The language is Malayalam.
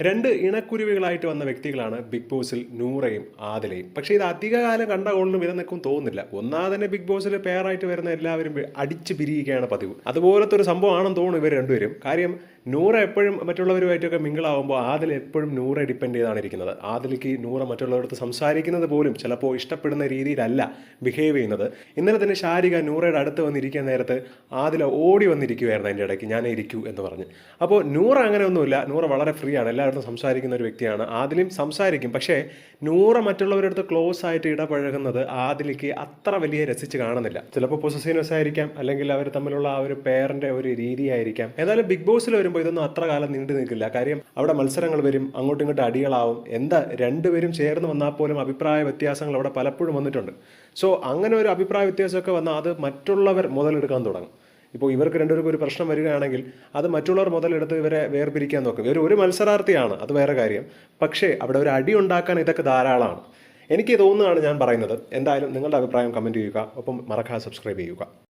രണ്ട് ഇണക്കുരുവികളായിട്ട് വന്ന വ്യക്തികളാണ് ബിഗ് ബോസിൽ നൂറയും ആദിലയും. പക്ഷേ ഇത് അധികകാലം കണ്ട കൊണ്ടും ഇതെന്നൊക്കെ തോന്നുന്നില്ല. ഒന്നാ തന്നെ ബിഗ് ബോസിൽ പെയറായിട്ട് വരുന്ന എല്ലാവരും അടിച്ച് പിരിയുകയാണ് പതിവ്. അതുപോലത്തെ ഒരു സംഭവമാണെന്ന് തോന്നുന്നു ഇവർ രണ്ടുപേരും. കാര്യം നൂറ എപ്പോഴും മറ്റുള്ളവരുമായിട്ടൊക്കെ മിങ്കിളാവുമ്പോൾ ആദിൽ എപ്പോഴും നൂറെ ഡിപ്പെൻഡ് ചെയ്താണ് ഇരിക്കുന്നത്. ആദിലേക്ക് നൂറ മറ്റുള്ളവരടുത്ത് സംസാരിക്കുന്നത് പോലും ചിലപ്പോൾ ഇഷ്ടപ്പെടുന്ന രീതിയിലല്ല ബിഹേവ് ചെയ്യുന്നത്. ഇന്നലെ തന്നെ ശാരിക നൂറയുടെ അടുത്ത് വന്നിരിക്കാൻ നേരത്ത് ആദില ഓടി വന്നിരിക്കുമായിരുന്നു അതിന്റെ ഇടയ്ക്ക് ഞാൻ ഇരിക്കൂ എന്ന് പറഞ്ഞ്. അപ്പോൾ നൂറ അങ്ങനെയൊന്നുമില്ല. നൂറ വളരെ ഫ്രീ ആണ്. എല്ലായിടത്തും സംസാരിക്കുന്ന ഒരു വ്യക്തിയാണ്. ആദിലും സംസാരിക്കും. പക്ഷേ നൂറ മറ്റുള്ളവരുടെ അടുത്ത് ക്ലോസ് ആയിട്ട് ഇടപഴകുന്നത് ആദിലേക്ക് അത്ര വലിയ രസിച്ച് കാണുന്നില്ല. ചിലപ്പോൾ പൊസസീനസ് ആയിരിക്കാം. അല്ലെങ്കിൽ അവർ തമ്മിലുള്ള ആ ഒരു പേരന്റെ ഒരു രീതിയായിരിക്കാം. ഏതായാലും ബിഗ് ബോസിൽ വരുമ്പോൾ ഇതൊന്നും അത്ര കാലം നീണ്ടു നിൽക്കില്ല. കാര്യം അവിടെ മത്സരങ്ങൾ വരും അങ്ങോട്ടും ഇങ്ങോട്ടും അടികളാവും. എന്താ രണ്ടുപേരും ചേർന്ന് വന്നാൽ പോലും അഭിപ്രായ വ്യത്യാസങ്ങൾ അവിടെ പലപ്പോഴും വന്നിട്ടുണ്ട്. സോ അങ്ങനെ ഒരു അഭിപ്രായ വ്യത്യാസമൊക്കെ വന്നാൽ അത് മറ്റുള്ളവർ മുതലെടുക്കാൻ തുടങ്ങും. ഇപ്പോൾ ഇവർക്ക് രണ്ടുപേർക്കും ഒരു പ്രശ്നം വരികയാണെങ്കിൽ അത് മറ്റുള്ളവർ മുതലെടുത്ത് ഇവരെ വേർപിരിക്കാൻ നോക്കും. ഇവർ ഒരു മത്സരാർത്ഥിയാണ് അത് വേറെ കാര്യം. പക്ഷേ അവിടെ ഒരു അടി ഉണ്ടാക്കാൻ ഇതൊക്കെ ധാരാളമാണ്. എനിക്ക് തോന്നുന്നതാണ് ഞാൻ പറയുന്നത്. എന്തായാലും നിങ്ങളുടെ അഭിപ്രായം കമന്റ് ചെയ്യുക. ഒപ്പം മറക്കാതെ സബ്സ്ക്രൈബ് ചെയ്യുക.